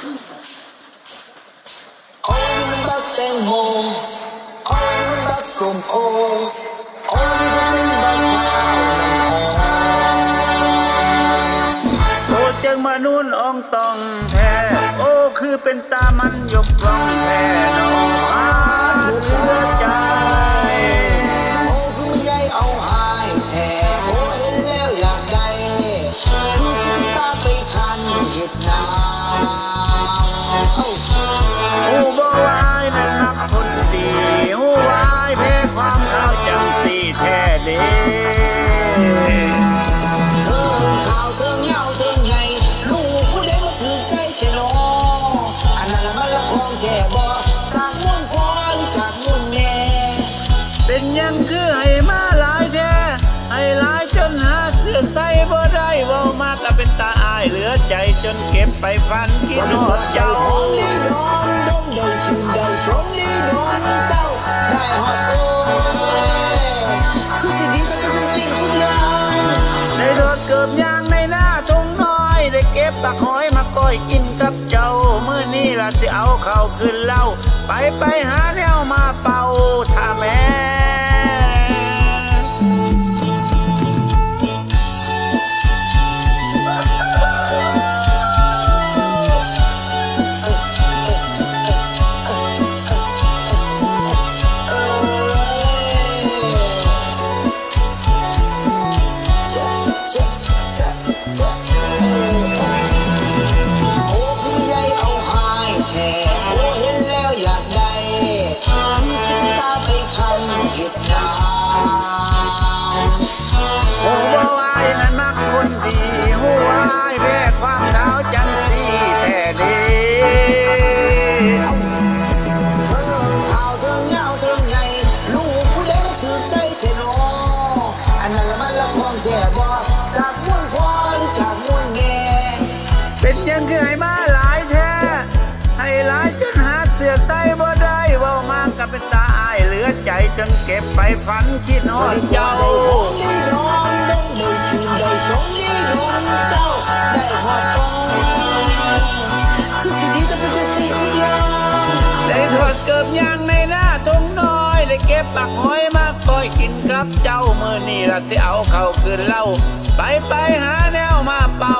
โอ้ยมันรักแตงโมโอ้ยมันรักส้มโอโอ้ยมันเป็นบักพร้าวโอ้จังมานุ่นอองตองแท้โอ้คือเป็นตามันยกกลองแท้ จนเก็บไปฟันคิดนอดเจ้าลีดอนดงเดาชื่นเดาชมลีดอนเจ้าได้ฮอดอ้ยคือสิดีก็จะสิ่งทุกอย่างในรถเกิบยางในหน้าทงน้อย ได้เก็บปลาหอยมาก้อยกินกับเจ้ามื้อนี้ล่ะสิเอาเข้าขึ้นเล้าไปไปหาแนวมาเป่าถ้าแม่ คันเห็ดนาหูบ่วายนั้นมักคนดีหูวายแพ้ความขาจันทรีแท้ดี เสื้อใส่บ่ได้เว้ามากก็เป็นตาอายเหลือใจจนเก็บไปฝันคิดฮอดเจ้าลีดอนดงได้ชื่นได้ชมลีดอนเจ้าได้ฮอดโอ้ยคือสิดีก็เป็นจังซี่ทุกอย่างได้ทอดเกิบยางในหน้าทงน้อยได้เก็บปักหอยมาก้อยกินกับเจ้ามือนี่ละสิเอาเข้าคืนเล่าไปไปหาแนวมาเป่า